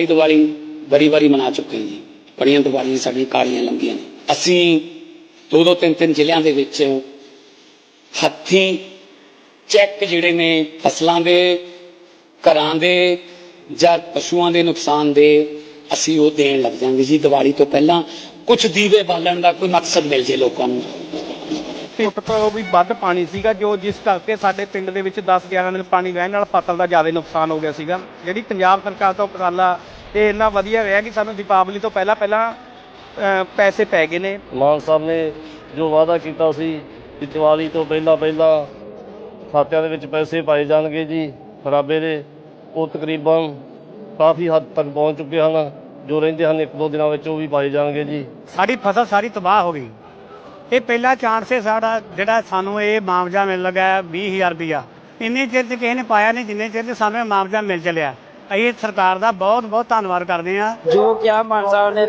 ਕਾਲੀ ਦੀਵਾਲੀ ਬੜੀ ਵਾਰੀ ਮਨਾ ਚੁੱਕੇ ਹਾਂ ਜੀ। ਬੜੀਆਂ ਦੀਵਾਲੀਆਂ ਸਾਡੀਆਂ ਕਾਲੀਆਂ ਲੰਘੀਆਂ ਨੇ। ਅਸੀਂ ਦੋ ਦੋ ਤਿੰਨ ਤਿੰਨ ਜ਼ਿਲ੍ਹਿਆਂ ਦੇ ਵਿੱਚ ਹੱਥੀਂ ਚੈੱਕ ਜਿਹੜੇ ਨੇ ਫਸਲਾਂ ਦੇ, ਘਰਾਂ ਦੇ ਜਾਂ ਪਸ਼ੂਆਂ ਦੇ ਨੁਕਸਾਨ ਦੇ ਅਸੀਂ ਉਹ ਦੇਣ ਲੱਗ ਜਾਂਗੇ ਜੀ। ਦੀਵਾਲੀ ਤੋਂ ਪਹਿਲਾਂ ਕੁਝ ਦੀਵੇ ਬਾਲਣ ਦਾ ਕੋਈ ਮਕਸਦ ਮਿਲ ਜੇ ਲੋਕਾਂ ਨੂੰ। ਫੁੱਟ ਤੋਂ ਵੀ ਵੱਧ ਪਾਣੀ ਸੀਗਾ ਜੋ ਜਿਸ ਕਰਕੇ ਸਾਡੇ ਪਿੰਡ ਦੇ ਵਿੱਚ 10 11 ਦਿਨ ਪਾਣੀ ਰਹਿਣ ਨਾਲ ਫਸਲ ਦਾ ਜ਼ਿਆਦਾ ਨੁਕਸਾਨ ਹੋ ਗਿਆ ਸੀਗਾ। ਜਿਹੜੀ ਪੰਜਾਬ ਸਰਕਾਰ ਤੋਂ ਉਪਰਾਲਾ ਇਹ ਇੰਨਾ ਵਧੀਆ ਰਿਹਾ ਕਿ ਸਾਨੂੰ ਦੀਪਾਵਲੀ ਤੋਂ ਪਹਿਲਾਂ ਪਹਿਲਾਂ ਪੈਸੇ ਪੈ ਗਏ ਨੇ। ਮਾਨ ਸਾਹਿਬ ਨੇ ਜੋ ਵਾਅਦਾ ਕੀਤਾ ਸੀ ਕਿ ਦੀਵਾਲੀ ਤੋਂ ਪਹਿਲਾਂ ਪਹਿਲਾਂ ਖਾਤਿਆਂ ਦੇ ਵਿੱਚ ਪੈਸੇ ਪਾਏ ਜਾਣਗੇ ਜੀ ਖਰਾਬੇ ਦੇ ਉਹ ਤਕਰੀਬਨ ਕਾਫੀ ਹੱਦ ਤੱਕ ਪਹੁੰਚ ਚੁੱਕੇ ਹਨ ਜੋ ਰਹਿੰਦੇ ਹਨ ਇੱਕ ਦੋ ਦਿਨਾਂ ਵਿੱਚ ਉਹ ਵੀ ਪਾਏ ਜਾਣਗੇ ਜੀ। ਸਾਡੀ ਫਸਲ ਸਾਰੀ ਤਬਾਹ ਹੋ ਗਈ। ਇਹ ਪਹਿਲਾ ਚਾਂਸ ਸੀ ਸਾਡਾ ਜਿਹੜਾ ਸਾਨੂੰ ਇਹ ਮੁਆਵਜ਼ਾ ਮਿਲ ਲੱਗਾ 20000 ਰੁਪਇਆ। ਇੰਨੇ ਚਿਰ ਤੇ ਕਿਸੇ ਨੇ ਪਾਇਆ ਨਹੀਂ, ਜਿੰਨੇ ਚਿਰ ਤੇ ਸਾਨੂੰ ਇਹ ਮੁਆਵਜ਼ਾ ਮਿਲ ਚੱਲਿਆ। ਅਸੀਂ ਸਰਕਾਰ ਦਾ ਬਹੁਤ ਬਹੁਤ ਧੰਨਵਾਦ ਕਰਦੇ ਹਾਂ। ਜੋ ਕਿਹਾ ਮਾਨ ਸਾਹਿਬ ਨੇ